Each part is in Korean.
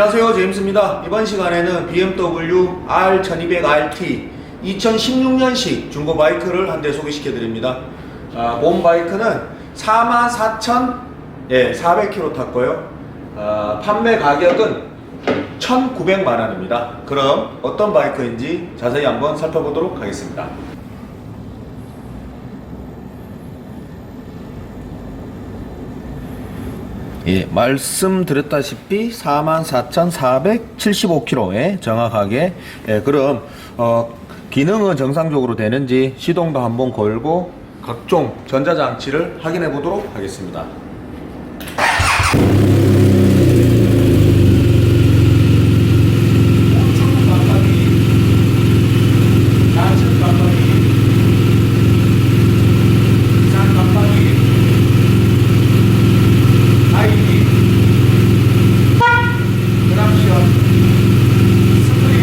안녕하세요. 제임스입니다. 이번 시간에는 BMW R1200RT 2016년식 중고 바이크를 한 대 소개시켜 드립니다. 아, 본 바이크는 44,400km 예, 400km 탔고요. 아, 판매 가격은 1,900만원입니다. 그럼 어떤 바이크인지 자세히 한번 살펴보도록 하겠습니다 예, 말씀드렸다시피 44,475km에 정확하게 예, 그럼 어, 기능은 정상적으로 되는지 시동도 한번 걸고 각종 전자장치를 확인해 보도록 하겠습니다. 아이디 그람시어 스크린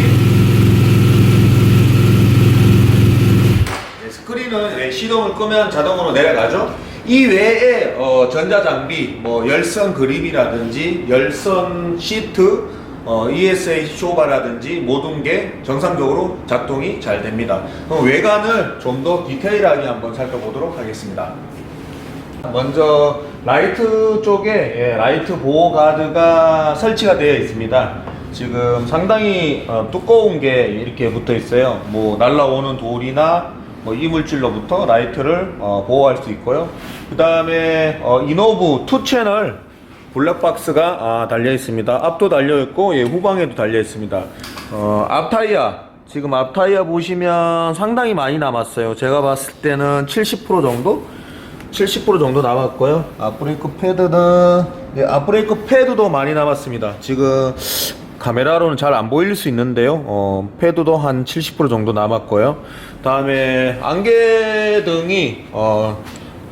네, 스크린은 네, 시동을 끄면 자동으로 내려가죠 이 외에 어, 전자장비 뭐 열선 그립이라든지 열선 시트 어, ESA 쇼바라든지 모든 게 정상적으로 작동이 잘 됩니다 그럼 외관을 좀 더 디테일하게 한번 살펴보도록 하겠습니다 먼저 라이트 쪽에 예, 라이트 보호 가드가 설치가 되어 있습니다. 지금 상당히 어, 두꺼운 게 이렇게 붙어 있어요. 뭐 날라오는 돌이나 뭐 이물질로부터 라이트를 어, 보호할 수 있고요. 그 다음에 어, 이노브 2 채널 블랙박스가 아, 달려 있습니다. 앞도 달려 있고 예, 후방에도 달려 있습니다. 어, 앞 타이어 지금 앞 타이어 보시면 상당히 많이 남았어요. 제가 봤을 때는 70% 정도 70% 정도 남았고요. 앞브레이크 패드는 네, 앞브레이크 패드도 많이 남았습니다. 지금 카메라로는 잘 안 보일 수 있는데요. 어, 패드도 한 70% 정도 남았고요. 다음에 안개등이 어,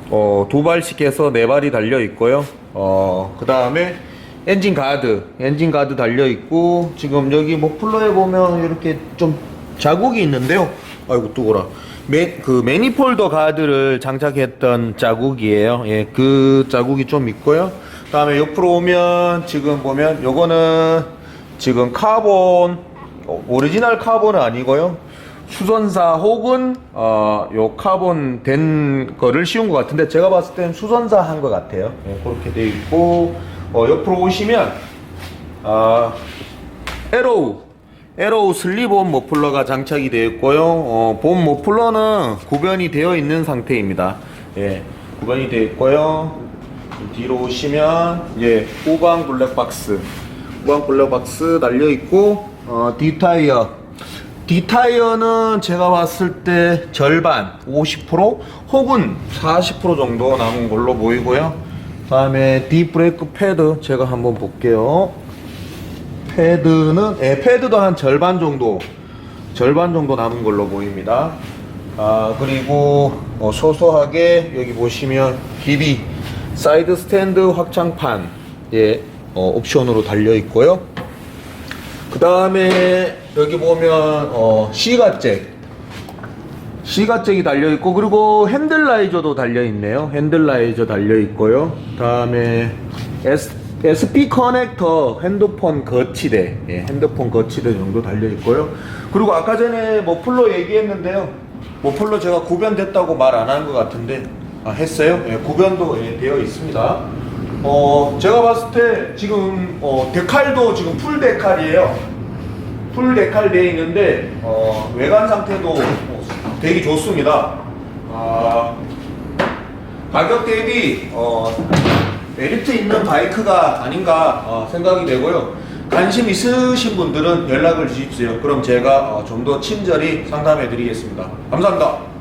어, 두 발씩 해서 네 발이 달려 있고요. 어, 그 다음에 엔진 가드, 엔진 가드 달려 있고 지금 여기 머플러에 보면 이렇게 좀 자국이 있는데요. 아이고 뜨거라. 매, 그 매니폴더 가드를 장착했던 자국이에요. 예, 그 자국이 좀 있고요. 다음에 옆으로 오면 지금 보면 요거는 지금 카본 어, 오리지널 카본은 아니고요. 수선사 혹은 어, 요 카본 된 거를 씌운 것 같은데 제가 봤을 땐 수선사 한 것 같아요. 예, 그렇게 돼 있고 어, 옆으로 오시면 아 에로우 에로우 슬립온 머플러가 장착이 되어 있고요. 어, 본 머플러는 구변이 되어 있는 상태입니다. 예, 구변이 되어 있고요. 뒤로 오시면 예, 후방 블랙박스, 후방 블랙박스 달려 있고 어, D 타이어, D 타이어는 제가 봤을 때 절반 50% 혹은 40% 정도 남은 걸로 보이고요. 다음에 D 브레이크 패드 제가 한번 볼게요. 패드는 예, 패드도 한 절반 정도 절반 정도 남은 걸로 보입니다. 아 그리고 어, 소소하게 여기 보시면 길이 사이드 스탠드 확장판 예 어, 옵션으로 달려 있고요. 그 다음에 여기 보면 어, C가잭 C가잭이 달려 있고 그리고 핸들라이저도 달려 있네요. 핸들라이저 달려 있고요. 다음에 S SP 커넥터 핸드폰 거치대 예, 핸드폰 거치대 정도 달려 있고요. 그리고 아까 전에 머플러 얘기했는데요. 머플러 제가 구변됐다고 말 안 한 것 같은데 아, 했어요? 예, 구변도 예, 되어 있습니다. 어, 제가 봤을 때 지금 어, 데칼도 지금 풀 데칼이에요. 풀 데칼 되어 있는데 어, 외관 상태도 어, 되게 좋습니다. 아, 가격 대비 어, 메리트 있는 바이크가 아닌가 어, 생각이 되고요. 관심 있으신 분들은 연락을 주십시오. 그럼 제가 어, 좀 더 친절히 상담해 드리겠습니다. 감사합니다.